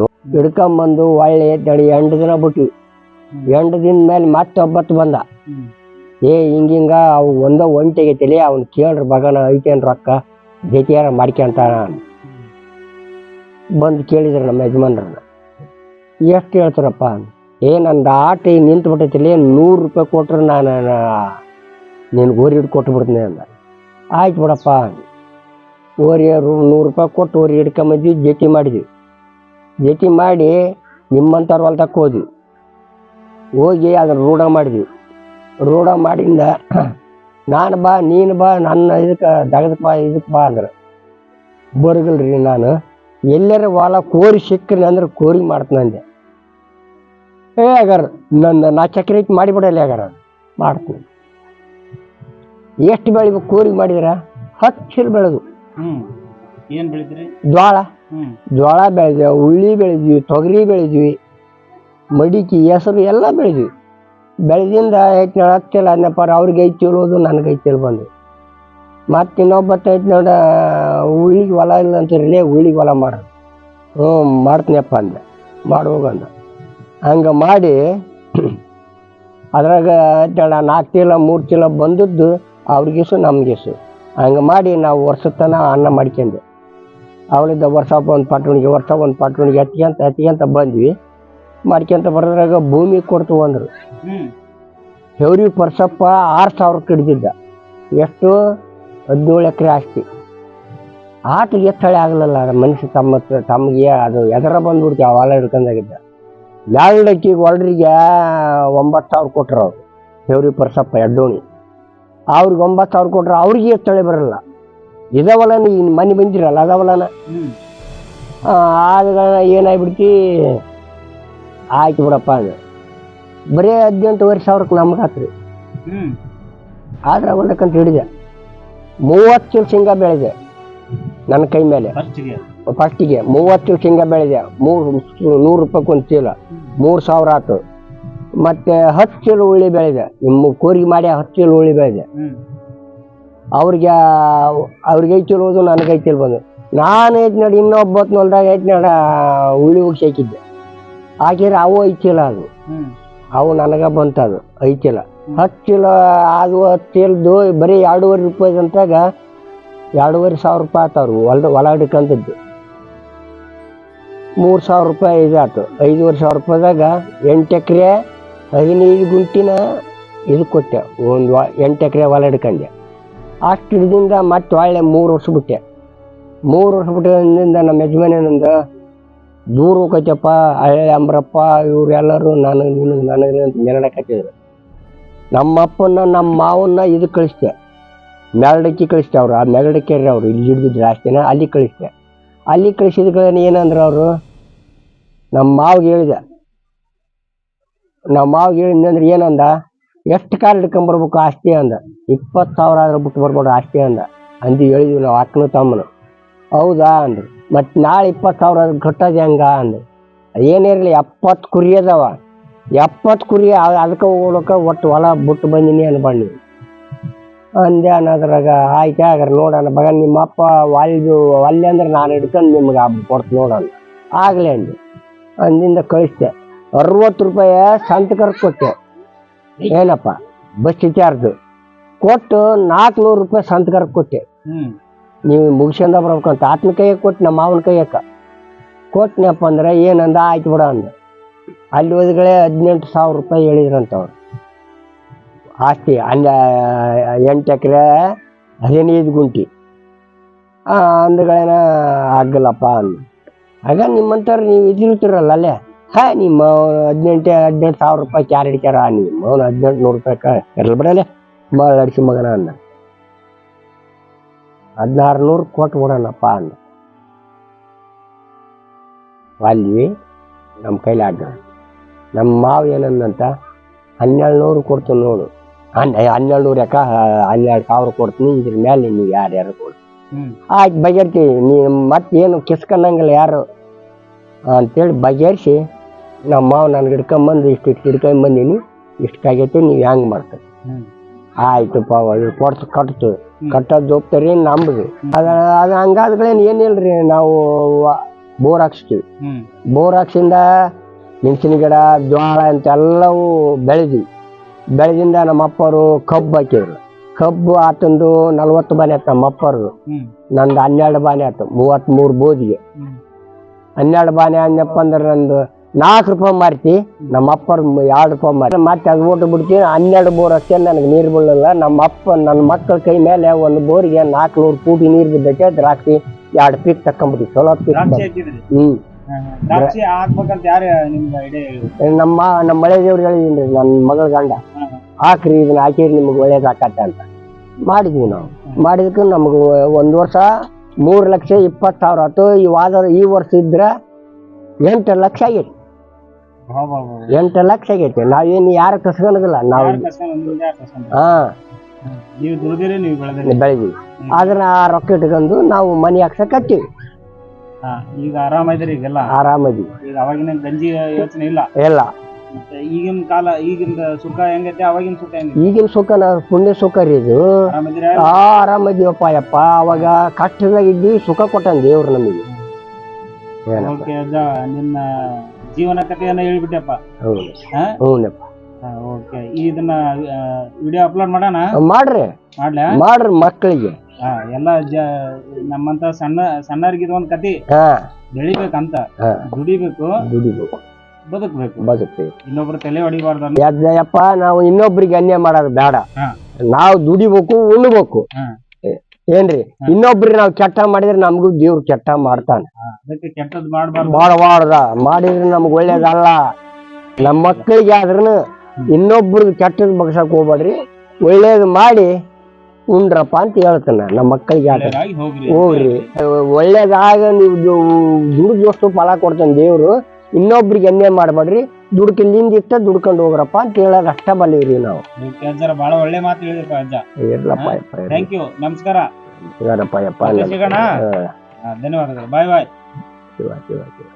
ಹಿಡ್ಕೊಂಬಂದು ಒಳ್ಳೆ ದಡಿ ಎಂಟು ದಿನ ಬಿಟ್ವಿ. ಎಂಟು ದಿನ ಮೇಲೆ ಮತ್ತೆ ಒಬ್ಬತ್ತು ಬಂದ. ಏ ಹಿಂಗಿಂಗ ಅವು ಒಂದ ಒಂಟಿಗೈತಿಲಿ ಅವ್ನು ಕೇಳ್ರಿ ಬಗನ ಐತೇನ್ ರೊಕ್ಕ? ಜೊತೆಯಾರ ಮಾಡ್ಕೊಂತಾನ ಬಂದು ಕೇಳಿದ್ರು ನಮ್ಮ ಯಜಮಾನ್ರನ್ನ. ಎಷ್ಟು ಹೇಳ್ತಾರಪ್ಪ? ಏ ನಂದು ಆಟ ನಿಂತು ಬಿಟ್ಟೈತಿಲಿ ನೂರು ರೂಪಾಯಿ ಕೊಟ್ರೆ ನಾನು ನಿನ್ಗೆ ಓರಿ ಹಿಡ್ದು ಕೊಟ್ಟು ಬಿಡ್ತೀನಿ ಅಂದ. ಆಯ್ತು ಬಿಡಪ್ಪ. ಓರಿ ರು- ನೂರು ರೂಪಾಯಿ ಕೊಟ್ಟು ಓರಿ ಹಿಡ್ಕೊಂಬಂದ್ವಿ ಜೊತೆ ಮಾಡಿದ್ವಿ. ಜೊತೆ ಮಾಡಿ ನಿಮ್ಮಂಥವ್ರ ಹೊಲ್ದಕ್ಕೆ ಹೋದ್ವಿ. ಹೋಗಿ ಅದನ್ನ ರೂಢ ಮಾಡಿದ್ವಿ. ರೂಢ ಮಾಡಿಂದ ನಾನು ಬಾ ನೀನು ಬಾ ನನ್ನ ಇದಕ್ಕೆ ದಗದಕ್ಕೆ ಬಾ ಇದಕ್ಕೆ ಬಾ ಅಂದ್ರೆ. ಬರಗಲ್ರಿ ನಾನು. ಎಲ್ಲರ ಹೊಲ ಕೋರಿ ಸಿಕ್ಕ್ರಿ ಅಂದ್ರೆ ಕೋರಿ ಮಾಡ್ತೀನಿ ನಂದೆ. ಏ ಆಗಾರ ನನ್ನ ನಾ ಚಕ್ರಿ ಐತಿ ಮಾಡಿಬಿಡಲ್ಲ ಆಗಾರ ಮಾಡ್ತೀನಿ. ಎಷ್ಟು ಬೆಳಿಬೇಕು ಕೋರಿ ಮಾಡಿದ್ರ? ಹತ್ತು ಚೀಲ ಬೆಳೆದು. ಏನು ಬೆಳಿತೀರಿ? ಜ್ವಾಳ. ಜೋಳ ಬೆಳೆದ್ವಿ ಉಳ್ಳಿ ಬೆಳೆದ್ವಿ, ತೊಗರಿ ಬೆಳೆದ್ವಿ, ಮಡಿಕೆ, ಹೆಸರು ಎಲ್ಲ ಬೆಳೆದ್ವಿ. ಬೆಳೆದಿಂದ ಐತೆ ನೋಡ ಹತ್ತಿಲ್ಲ ಅನ್ನಪ್ಪ ಅವ್ರಿಗೆ ಐತಿ ನನಗೆ ಐತಿ ಬಂದು ಮತ್ತೆ ಇನ್ನೊಬ್ಬತ್ತು ಐತೆ ನೋಡ ಉಳ್ಳಿಗೆ ಹೊಲ ಇಲ್ಲ ಅಂತಿರಲಿ ಉಳ್ಳಿಗೆ ಹೊಲ ಮಾಡ. ಹ್ಞೂ, ಮಾಡ್ತೀನಪ್ಪ ಅಂದೆ ಮಾಡಿ ಹೋಗಂದ ಹಂಗೆ ಮಾಡಿ ಅದ್ರಾಗ ಐತೆ ನಾಲ್ಕು ಚೀಲ, ಮೂರು ಚೀಲ ಬಂದದ್ದು ಅವ್ರಿಗಿಸು, ನಮಗೆಸು. ಹಂಗೆ ಮಾಡಿ ನಾವು ವರ್ಷದ ತನಕ ಅನ್ನ ಮಾಡ್ಕೊಂಡೆ ಅವಳಿದ್ದ ವರ್ಷ ಒಂದು ಪಟ್ಟಣಿಗೆ ವರ್ಷ ಒಂದು ಪಟ್ಟಣಿಗೆ ಹತ್ಕೊಂತ ಹತ್ಕೊಂತ ಬಂದ್ವಿ. ಮಾಡ್ಕೊಂತ ಬರೋದ್ರಾಗ ಭೂಮಿ ಕೊಡ್ತು ಅಂದರು. ಹೆವ್ರಿ ಪರ್ಸಪ್ಪ ಆರು ಸಾವಿರ ಹಿಡಿದಿದ್ದ. ಎಷ್ಟು? ಹದಿನೇಳು ಎಕರೆ ಆಸ್ತಿ. ಆಟಿಗೆ ಎತ್ತಳೆ ಆಗಲಿಲ್ಲ ಮನುಷ್ಯ ತಮ್ಮ ತಮಗೆ ಅದು ಎದರ ಬಂದ್ಬಿಡ್ತೀವಿ ಆ ಹೊಲ ಹಿಡ್ಕೊಂಡಾಗಿದ್ದ. ಮ್ಯಾಲ್ಡಕ್ಕಿಗೆ ಒಳ್ರಿಗೆ ಒಂಬತ್ತು ಸಾವಿರ ಕೊಟ್ರು ಅವ್ರು. ಹೆವ್ರಿ ಪರ್ಸಪ್ಪ ಎಡ್ಡೋಣಿ. ಅವ್ರಿಗೆ ಒಂಬತ್ತು ಸಾವಿರ ಕೊಟ್ರು ಅವ್ರಿಗೆ ಎತ್ತಳೆ ಬರಲ್ಲ. ಇದಾವಲ್ಲನ ಈ ಮನೆ ಬಂದಿರಲ್ಲ ಅದಾವಲ್ಲನ? ಹ್ಮ್. ಆಗ ಏನಾಗ್ಬಿಡ್ತಿ? ಆಯ್ತು ಬಿಡಪ್ಪ ಅದು. ಬರೀ ಹದಿನೆಂಟುವರೆ ಸಾವಿರಕ್ಕೆ ನಮ್ಗೆ ಹಾಕ್ರಿ ಆದ್ರೆ ಒಂದಕ್ಕಂತ ಹಿಡಿದೆ ಮೂವತ್ತು ಚೀಲ ಶೇಂಗಾ ಬೆಳೆದೆ ನನ್ನ ಕೈ ಮೇಲೆ. ಫಸ್ಟ್ಗೆ? ಮೂವತ್ತು ಚೀಲ ಶೇಂಗಾ ಬೆಳೆದೆ. ಮೂರು ನೂರು ರೂಪಾಯಿ ಒಂದು ಚೀಲ. ಮೂರು ಸಾವಿರ ಆಯ್ತು ಮತ್ತೆ ಹತ್ತು ಚೀಲ ಉಳ್ಳಿ ಬೆಳೆದೆ. ನಿಮ್ಮ ಕೋರಿಗೆ ಮಾಡಿ ಹತ್ತು ಚೀಲ ಉಳ್ಳಿ ಬೆಳೆದೆ. ಅವ್ರಿಗೆ ಅವ್ರಿಗೆ ಐತಿರೋದು ನನಗೆ ಐತಿರ್ಬೋದು ನಾನು ಐತಿ ನೋಡಿ ಇನ್ನೊಬ್ಬತ್ತು ಹೊಲ್ದಾಗ ಐತಿ ನೋಡ ಉಳಿ ಹೋಗಿ ಹಾಕಿದ್ದೆ. ಹಾಕಿದ್ರೆ ಅವು ಐತಿಲ್ಲ ಅದು. ಅವು ನನಗೆ ಬಂತದು ಐತಿಲ್ಲ ಹತ್ತು ಕಿಲೋ ಅದು ಹತ್ತು ಬರೀ ಎರಡೂವರೆ ರೂಪಾಯಿ ಅಂತಾಗ ಎರಡೂವರೆ ಸಾವಿರ ರೂಪಾಯಿ ಆತವ್ರು ಹೊಲ್ದ ಹೊಲ ಹಿಡ್ಕಂತದ್ದು ಮೂರು ಸಾವಿರ ರೂಪಾಯಿ ಇದಾಯ್ತು ಐದುವರೆ ಸಾವಿರ ರೂಪಾಯಿದಾಗ ಎಂಟು ಎಕರೆ ಹದಿನೈದು ಗುಂಟಿನ ಇದು ಕೊಟ್ಟೆ. ಒಂದು ಎಂಟು ಎಕರೆ ಹೊಲ ಹಿಡ್ಕೊಂಡೆ ಅಷ್ಟು ಹಿಡ್ದಿಂದ ಮತ್ತೆ ಒಳ್ಳೆ ಮೂರು ವರ್ಷ ಬಿಟ್ಟೆ. ಮೂರು ವರ್ಷ ಬಿಟ್ಟಿದ್ದರಿಂದ ನಮ್ಮ ಯಜಮಾನನಿಂದ ದೂರ ಹೋಗೈತಪ್ಪ, ಹಳೆ ಅಂಬ್ರಪ್ಪ ಇವರೆಲ್ಲರೂ ನಾನು ನೀನು ನನಗೆ ಅಂತ ಮೆರಡಕತ್ತಿದ್ರು ನಮ್ಮ ಅಪ್ಪನ ನಮ್ಮ ಮಾವನ್ನ ಇದು ಕಳಿಸ್ದೆ. ಮೆರಡಕ್ಕಿ ಕಳಿಸ್ತೆ ಅವರು, ಆ ಮೆರಡಕ್ಕೇರಿ ಅವರು ಇಲ್ಲಿ ಹಿಡಿದಿದ್ರು ಆಸ್ತಿನ ಅಲ್ಲಿ ಕಳಿಸ್ದೆ. ಅಲ್ಲಿ ಕಳಿಸಿದ ಏನಂದ್ರೆ ಅವರು, ನಮ್ಮ ಮಾವಿಗೆ ಹೇಳಿದೆ. ನಮ್ಮ ಮಾವಿಗೆ ಹೇಳಿದ್ನಂದ್ರೆ ಏನಂದ ಎಷ್ಟು ಕಾಲ ಹಿಡ್ಕೊಂಬರ್ಬೇಕು ಆಸ್ತಿ ಅಂದ. ಇಪ್ಪತ್ತು ಸಾವಿರ ಆದ್ರೆ ಬಿಟ್ಟು ಬರ್ಬೋದು ಆಸ್ತಿ ಅಂದ. ಅಂದು ಹೇಳಿದ್ವಿ ನಾವು ಅಕ್ಕನ ತಮ್ಮನು. ಹೌದಾ ಅಂದ್ರು. ಮತ್ತು ನಾಳೆ ಇಪ್ಪತ್ತು ಸಾವಿರ ಆದ್ರೆ ಕಟ್ಟೋದು ಹೆಂಗ ಅಂದ ಏನಿರಲಿ ಎಪ್ಪತ್ತು ಕುರಿ ಅದಾವ. ಎಪ್ಪತ್ತು ಕುರಿ ಅದ್- ಅದಕ್ಕೆ ಹೋಗ್ಲಕ್ಕ ಒಟ್ಟು ಹೊಲ ಬಿಟ್ಟು ಬಂದಿನಿ ಅನ್ಬಣ್ಣಿ ಅಂದೆ ಅನ್ನೋದ್ರಾಗ ಆಯ್ತು ಹಾಗಾರೆ ನೋಡೋಣ ಬಗ ನಿಮ್ಮ ಅಪ್ಪ ವಾಲ್ದು ಅಲ್ಲಿ ಅಂದ್ರೆ ನಾನು ಹಿಡ್ಕೊಂಡು ನಿಮ್ಗೆ ಕೊಡ್ತು ನೋಡೋಣ. ಆಗಲೇ ಅಂದೆ. ಅಂದಿಂದ ಕಳಿಸ್ದೆ. ಅರವತ್ತು ರೂಪಾಯಿ ಸಂತಕರ್ ಕೊಟ್ಟೆ. ಏನಪ್ಪ? ಬಸ್ ಚಾರ್ಜ್ ಕೊಟ್ಟು ನಾಲ್ಕುನೂರು ರೂಪಾಯಿ ಸಂತಕರ್ ಕೊಟ್ಟೆ. ನೀವು ಮುಗಿಸ್ಕೊಂಡ ಬರ್ಬೇಕಂತ ಆತ್ಮ ಕೈಯಾಗ ಕೊಟ್ಟು ನಮ್ಮ ಮಾವನ ಕೈಯಕ್ಕ ಕೊಟ್ಟನಪ್ಪ ಅಂದ್ರೆ ಏನಂದ ಆಯ್ತು ಬಿಡ ಅಂದ. ಅಲ್ಲಿ ಹೋದ್ಗಳೇ ಹದಿನೆಂಟು ಸಾವಿರ ರೂಪಾಯಿ ಹೇಳಿದ್ರಂತ ಅವ್ರು ಆಸ್ತಿ ಅಂದ ಎಂಟು ಎಕರೆ ಹದಿನೈದು ಗುಂಟಿ. ಅಂದ್ಗಳೇನ ಆಗಲ್ಲಪ್ಪ ಅಂದ. ಆಗ ನಿಮ್ಮಂಥವ್ರು ನೀವು ಇದಿರ್ತೀರಲ್ಲ ಅಲ್ಲೇ? ಹಾ ನಿಮ್ಮ ಹದಿನೆಂಟು ಹದಿನೆಂಟು ಸಾವಿರ ರೂಪಾಯಿ ಕ್ಯಾರ್ ಹಿಡಿಕ್ಯಾರ ನಿಮ್ಮ ಅವ್ನು ಹದಿನೆಂಟು ನೂರು ರೂಪಾಯಿ ಎರ್ಲ್ ಬಿಡಲೆ. ಭಾಳ ಅಡಿಸಿ ಮಗನ ಅಂದ ಹದಿನಾರು ನೂರು ಕೊಟ್ಟು ಬಿಡೋಣಪ್ಪ ಅಂದ ಅಲ್ಲಿ ನಮ್ಮ ಕೈಲಿ ಆಗ ನಮ್ಮ ಮಾವು ಏನಂದಂತ ಹನ್ನೆರಡು ನೂರು ಕೊಡ್ತೀನಿ ನೋಡು. ಹನ್ನೆ ಹನ್ನೆರಡು ನೂರು ಯಾಕ ಹನ್ನೆರಡು ಸಾವಿರ ಕೊಡ್ತೀನಿ ಇದ್ರ ಮೇಲೆ ನೀವು ಯಾರು ಯಾರು ಕೊಡು. ಆಯ್ತು ಬಗೆಹರ್ತೀವಿ ನೀ ಮತ್ತೇನು ಕಿಸ್ಕೊಂಡಂಗಿಲ್ಲ ಯಾರು? ಅಂತೇಳಿ ಬಗೆಹರಿಸಿ. ನಮ್ಮ ಮಾವ ನನ್ಗೆ ಹಿಡ್ಕೊಂಬಂದು ಇಷ್ಟು ಇಷ್ಟು ಹಿಡ್ಕೊಂಬಂದೀನಿ ಇಷ್ಟು ಆಗೈತೆ ನೀವು ಹೆಂಗೆ ಮಾಡ್ತೀರಿ? ಆಯಿತು ಪಾವ ಕೊಡ್ತು ಕಟ್ತು. ಕಟ್ಟೋದು ಜವಾಬ್ದಾರಿ ನಮ್ದು ಅದ ಅದು ಹಂಗಾದ್ಗಳೇನು ಏನಿಲ್ರಿ ನಾವು ಬೋರ್ ಹಾಕ್ಸ್ತೀವಿ. ಬೋರ್ ಹಾಕ್ಸಿಂದ ಮೆಣಸಿನ ಗಿಡ ಜೋಳ ಅಂತೆಲ್ಲವೂ ಬೆಳೆದ್ವಿ. ಬೆಳೆದಿಂದ ನಮ್ಮ ಅಪ್ಪರು ಕಬ್ಬು ಹಾಕಿದ್ರು. ಕಬ್ಬು ಆತಂದು ನಲ್ವತ್ತು ಬಾನೆ ಆಯ್ತು ನಮ್ಮ ಅಪ್ಪರು ನಂದು ಹನ್ನೆರಡು ಬಾನೆ ಆಯ್ತು ಮೂವತ್ತ್ಮೂರು ಬೋದಿಗೆ. ಹನ್ನೆರಡು ಬಾನೆ ಅಂದಪ್ಪ ಅಂದ್ರೆ ನಂದು ನಾಲ್ಕು ರೂಪಾಯಿ ಮಾರ್ತಿ ನಮ್ಮ ಅಪ್ಪರ ಎರಡು ರೂಪಾಯಿ ಮಾರಿ ಮತ್ತೆ ಅದು ಓಟು ಬಿಡ್ತೀನಿ ಹನ್ನೆರಡು ಬೋರ್ ಅಷ್ಟೇ ನನಗೆ ನೀರು ಬೀಳಲ್ಲ. ನಮ್ಮ ಅಪ್ಪ ನನ್ನ ಮಕ್ಕಳ ಕೈ ಮೇಲೆ ಒಂದು ಬೋರಿಗೆ ನಾಲ್ಕುನೂರು ಕೋಟಿ ನೀರು ಬಿದ್ದೈತೆ ದ್ರಾಕ್ಷಿ ಎರಡು ಪೀಕ್ ತಕೊಂಬಿಟ್ಟು ಚಲೋ ಪೀಕ್ ಹ್ಞೂ ನಮ್ಮ ನಮ್ಮ ಮಳೆ ದೇವ್ರು ಹೇಳಿದ್ದೀನಿ ನನ್ನ ಮಗಳ ಗಂಡ. ಹಾಕ್ರಿ ಇದನ್ನ ಹಾಕಿರಿ ನಿಮ್ಗೆ ಒಳ್ಳೇದು ಆಕತ್ತೆ ಅಂತ. ಮಾಡಿದ್ವಿ ನಾವು. ಮಾಡಿದಕ್ಕೆ ನಮ್ಗೆ ಒಂದು ವರ್ಷ ಮೂರು ಲಕ್ಷ ಇಪ್ಪತ್ತು ಸಾವಿರ ಆಯ್ತು. ಈ ವಾದ ಈ ವರ್ಷ ಇದ್ರೆ ಎಂಟು ಲಕ್ಷ ಆಗೈತಿ. ಎಂಟು ಲಕ್ಷ ಆಗೈತಿ. ನಾವೇನು ಯಾರು ಕಸ್ಕೊಳೋದಿಲ್ಲ ನಾವು ಹಾ. ನೀವು ದುಡ್ದಿರಿ ನೀವು ಬೆಳೆದಿರಿ. ಬೆಳೆದಿವಿ ಅದನ್ನ ಆ ರೊಕ್ಕ ಇಟ್ಕೊಂಡು ನಾವು ಮನೆ ಹಾಕ್ಸಕತ್ತೀವಿ ಹಾ ಈಗ ಆರಾಮಿದ್ರಿ ಈಗೆಲ್ಲ? ಆರಾಮದಿ ಈಗ ಅವಾಗಿನ ಗಂಜಿ ಯೋಚನೆ ಇಲ್ಲ. ಎಲ್ಲ ಮತ್ತೆ ಈಗಿನ ಕಾಲ ಈಗಿನ ಸುಖ ಹೆಂಗೈತೆ ಅವಾಗಿನ ಸುಖ ಹೆಂಗೈತೆ? ಈಗಿನ ಸುಖ ನಾವು ಪುಣ್ಯ ಸುಖ ರೀ ಇದು. ಆರಾಮ ಆ ಆರಾಮದಿವಪ್ಪ ಯಪ್ಪ. ಅವಾಗ ಕಷ್ಟದಾಗ ಇದ್ವಿ ಸುಖ ಕೊಟ್ಟನ್ ದೇವ್ರು ನಮಗೆ. ಓಕೆ ಅಜ್ಜ ನಿನ್ನ ಜೀವನ ಕಥೆಯನ್ನ ಹೇಳ್ಬಿಟ್ಟೆಪ್ಪ. ಹೌದು. ಹಾ? ಹ್ಞೂನಪ್ಪ ಓಕೆ. ಇದನ್ನ ವಿಡಿಯೋ ಅಪ್ಲೋಡ್ ಮಾಡೋಣ? ಮಾಡ್ರಿ. ಮಾಡ್ಲಾ? ಮಾಡ್ರಿ ಮಕ್ಕಳಿಗೆ. ಹಾ ಎಲ್ಲ ಜ ನಮ್ಮಂತ ಸಣ್ಣ ಸಣ್ಣರಿಗೆ ಒಂದ್ ಕತಿ ಹಾ. ಬೆಳಿಬೇಕಂತ. ಹಾ. ದುಡಿಬೇಕು. ದುಡಿಬೇಕು. ಬದುಕಬೇಕು. ಬದುಕ್ತೀವಿ ಇನ್ನೊಬ್ರು ತಲೆ ಹೊಡಿಬಾರ್ದು ಯಪ್ಪ ನಾವು ಇನ್ನೊಬ್ರಿಗೆ ಅನ್ಯಾಯ ಮಾಡೋದು ಬೇಡ. ಹಾ. ನಾವು ದುಡಿಬೇಕು ಉಣ್ಬೇಕು. ಹಾ. ಏನ್ರಿ? ಇನ್ನೊಬ್ರಿ ನಾವು ಕೆಟ್ಟ ಮಾಡಿದ್ರೆ ನಮಗೂ ದೇವ್ರು ಕೆಟ್ಟ ಮಾಡ್ತಾನೆ. ಅದಕ್ಕೆ ಕೆಟ್ಟದ್ ಮಾಡ್ಬಾರ್ದು. ಮಾಡಬಾರ್ದ ಮಾಡಿದ್ರೆ ನಮ್ಗ ಒಳ್ಳೇದಲ್ಲ. ನಮ್ಮ ಮಕ್ಕಳಿಗೆ ಆದ್ರೂ ಇನ್ನೊಬ್ರದ್ ಕೆಟ್ಟದ್ ಬಗ್ಸಕ್ ಹೋಗ್ಬೇಡ್ರಿ. ಒಳ್ಳೇದು ಮಾಡಿ ಉಂಡ್ರಪ್ಪ ಅಂತ ಹೇಳ್ತಾನೆ ನಮ್ಮ ಮಕ್ಕಳಿಗೆ ಹೋಗ್ರಿ. ಒಳ್ಳೇದಾಗ ನೀವು ದುಡ್ದು ಫಲ ಕೊಡ್ತಾನೆ ದೇವ್ರು. ಇನ್ನೊಬ್ರಿಗೆ ಎಣ್ಣೆ ಮಾಡಬೇಡ್ರಿ. ದುಡ್ಕಿಲ್ಲಿಂದ ಇಟ್ಟ ದುಡ್ಕೊಂಡು ಹೋಗ್ರಪ್ಪ ಅಂತ ಹೇಳೋದು ಅಷ್ಟ ಬಲ್ಲೀವ್ರಿ ನಾವು. ಓಕೆ ಅಜ್ಜರ ಬಹಳ ಒಳ್ಳೆ ಮಾತು ಹೇಳಿದ್ರಪ್ಪ ಅಜ್ಜ. ಇರ್ಲಪ್ಪ ಯಪ್ಪ ಥ್ಯಾಂಕ್ ಯು ನಮಸ್ಕಾರ. ಇರ್ಲಪ್ಪ ಯಪ್ಪ ಮತ್ತೆ ಸಿಗೋಣ? ಧನ್ಯವಾದಗಳು. ಬಾಯ್ ಬಾಯ್ ಶಿವ ಶಿವ ಶಿವ